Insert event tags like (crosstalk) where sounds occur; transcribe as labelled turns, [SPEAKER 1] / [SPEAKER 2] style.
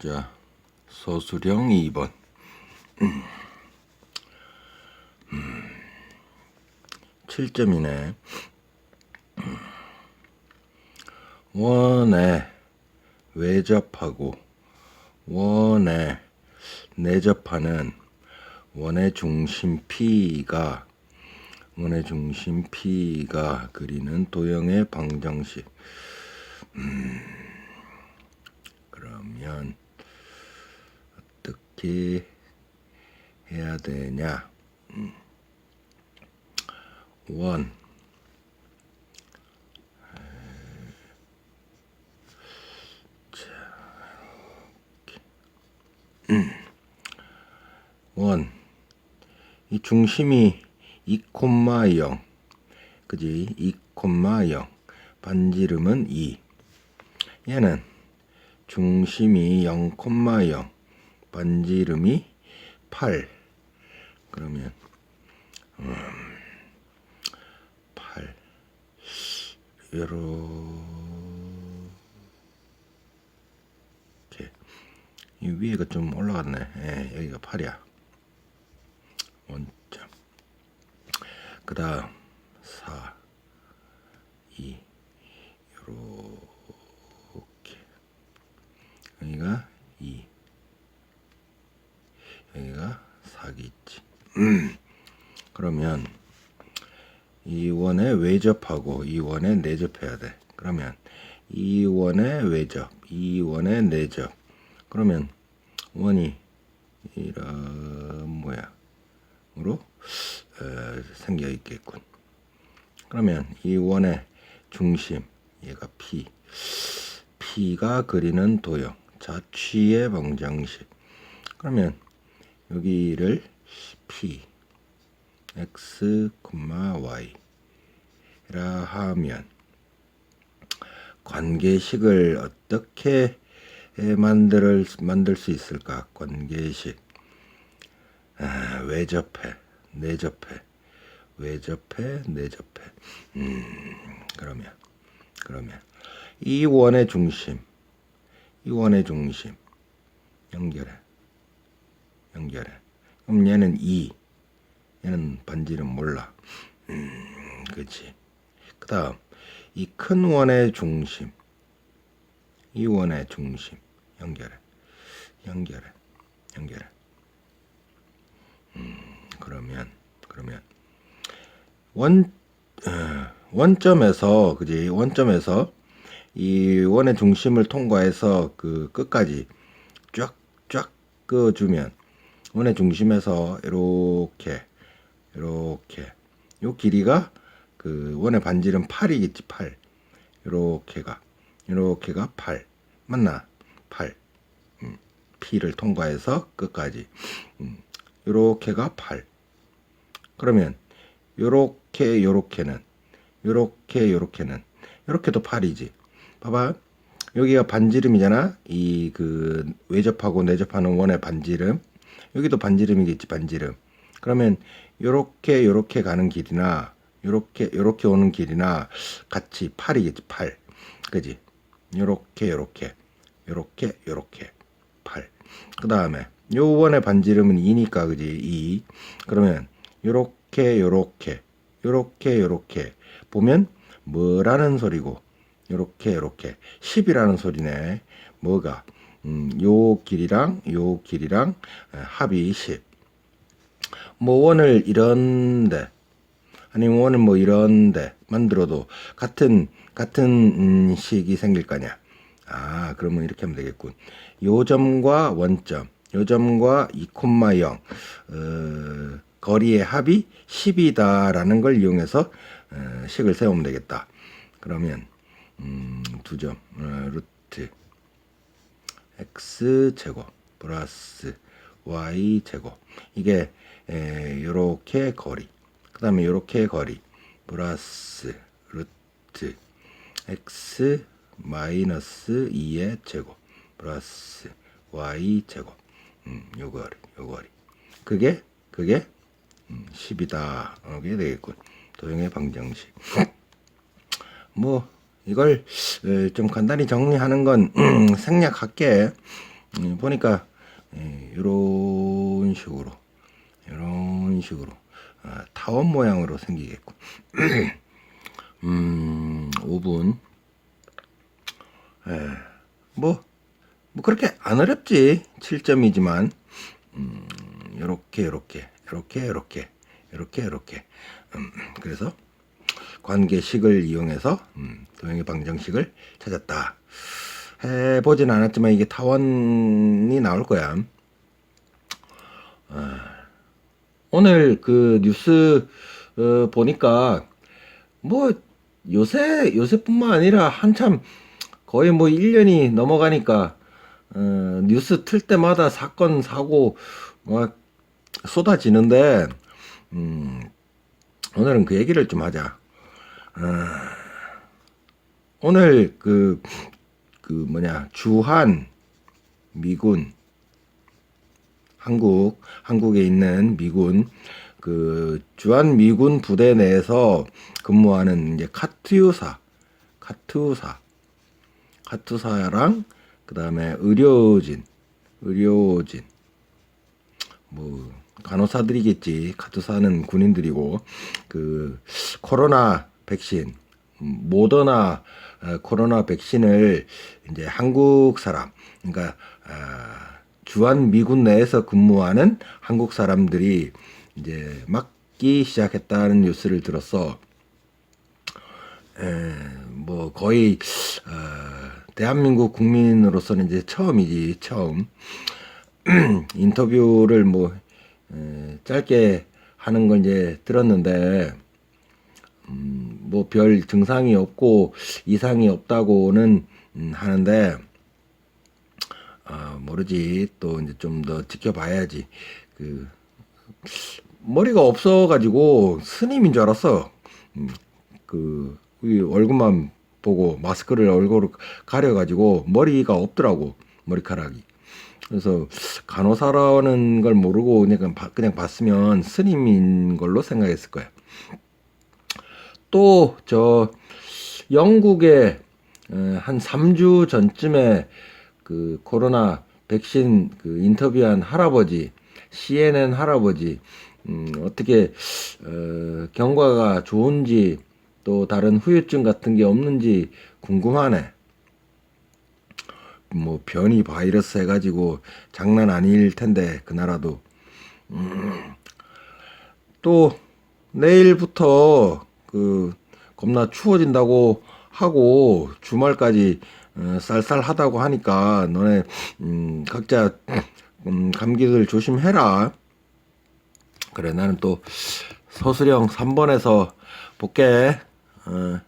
[SPEAKER 1] 자, 서술형 2번. 음. 7점이네. 원에 외접하고 원에 내접하는 원의 중심 P가 원의 중심 P가 그리는 도형의 방정식. 음, 그러면 어떻게 해야 되냐? 음. 원 원. 이 중심이 2,0 그지? 2,0 반지름은 2 얘는 중심이 0,0 반지름이 8 그러면 음, 8 요렇게. 이 위에가 좀 올라갔네. 예, 여기가 8이야. 원점. 그 다음 4 2 요렇게 여기가 2 여기가 4기 있지 음. 그러면 이 원에 외접하고 이 원에 내접해야 돼. 그러면 이 원에 외접 이 원에 내접. 그러면 원이 이런 모양으로 어, 생겨 있겠군. 그러면 이 원의 중심 얘가 P. P가 그리는 도형 자취의 방정식. 그러면 여기를 P x, y 라 하면 관계식을 어떻게 만들 만들 수 있을까? 관계식 아, 외접해, 내접해, 외접해, 내접해. 음, 그러면 그러면 이 원의 중심, 이 원의 중심 연결해, 연결해. 그럼 얘는 2, 얘는 반지름 몰라. 음, 그렇지. 그 다음 이 큰 원의 중심, 이 원의 중심. 연결해, 연결해, 연결해. 음, 그러면 그러면. 원 어, 원점에서 그지? 원점에서 이 원의 중심을 통과해서 그 끝까지 쫙쫙 그어주면 원의 중심에서 이렇게 이렇게. 요 길이가 그 원의 반지름 8이겠지 8 요렇게가 요렇게가 8 맞나? 8 음, P를 통과해서 끝까지. 음, 요렇게가 8 그러면 요렇게 요렇게는 요렇게 요렇게는 요렇게도 8이지. 봐봐. 여기가 반지름이잖아. 이 그 외접하고 내접하는 원의 반지름 여기도 반지름이겠지 반지름. 그러면 요렇게 요렇게 가는 길이나 요렇게 요렇게 오는 길이나 같이 8이겠지 8 그지? 요렇게 요렇게 요렇게 요렇게 8그 다음에 요 원의 반지름은 2니까 그지? 2 그러면 요렇게 요렇게 요렇게 요렇게. 보면 뭐라는 소리고? 요렇게 요렇게. 10이라는 소리네. 뭐가 음, 요 길이랑 요 길이랑 합이 10. 뭐 원을 이런데 아니면 원을 뭐 이런데 만들어도 같은 같은 음, 식이 생길 거냐. 아 그러면 이렇게 하면 되겠군. 요 점과 원점, 요 점과 2,0 어, 거리의 합이 10이다라는 걸 이용해서 어, 식을 세우면 되겠다. 그러면 음, 두 점, 어, 루트 x 제곱 플러스 y 제곱. 이게 에, 요렇게 거리. 그 다음에 요렇게 거리. 플러스 루트 x 마이너스 2의 제곱. 플러스 y 제곱. 음, 요 거리 요 거리. 그게 그게 음, 10이다. 이게 되겠군. 도형의 방정식. (laughs) 뭐 이걸 에, 좀 간단히 정리하는 건 (clears throat) 생략할게. 음, 보니까 예, 이런 식으로 이런 식으로 아, 타원 모양으로 생기겠고. (clears throat) 음, 5분 예, 뭐, 뭐 그렇게 안 어렵지. 7점이지만. 음, 요렇게 요렇게 요렇게 요렇게 요렇게 요렇게. 음, 그래서 관계식을 이용해서 음, 도형의 방정식을 찾았다. 해보진 않았지만 이게 타원이 나올 거야. 아, 오늘 그 뉴스 어, 보니까 뭐 요새 요새뿐만 아니라 한참 거의 뭐 1년이 넘어가니까 어, 뉴스 틀 때마다 사건 사고 막 쏟아지는데 음, 오늘은 그 얘기를 좀 하자. 아, 오늘 그, 그 뭐냐, 주한 미군, 한국, 한국에 있는 미군, 그 주한 미군 부대 내에서 근무하는 이제 카투사, 카투사, 카투사랑 그 다음에 의료진, 의료진, 뭐 간호사들이겠지. 카투사는 군인들이고 그 코로나 백신 음, 모더나 어, 코로나 백신을 이제 한국 사람 그러니까 아, 주한 미군 내에서 근무하는 한국 사람들이 이제 맞기 시작했다는 뉴스를 들었어. 에, 뭐 거의 어, 대한민국 국민으로서는 이제 처음이지 처음 (clears throat) 인터뷰를 뭐 에, 짧게 하는 걸 이제 들었는데 음, 뭐 별 증상이 없고 이상이 없다고는 음, 하는데 아, 모르지. 또 이제 좀 더 지켜봐야지. 그 머리가 없어가지고 스님인 줄 알았어. 음, 그이 얼굴만 보고 마스크를 얼굴을 가려가지고 머리가 없더라고 머리카락이. 그래서 간호사라는 걸 모르고 그냥, 봐- 그냥 봤으면 스님인 걸로 생각했을 거야. 또 저 영국에 에, 한 3주 전쯤에 그 코로나 백신 그 인터뷰한 할아버지 CNN 할아버지 음, 어떻게 어, 경과가 좋은지 또 다른 후유증 같은 게 없는지 궁금하네. 뭐 변이 바이러스 해가지고 장난 아닐 텐데 그 나라도 음, 또 내일부터 그 겁나 추워진다고 하고 주말까지 어, 쌀쌀하다고 하니까 너네 음, 각자 음, 감기들 조심해라. 그래 나는 또 서수령 3번에서 볼게. 어.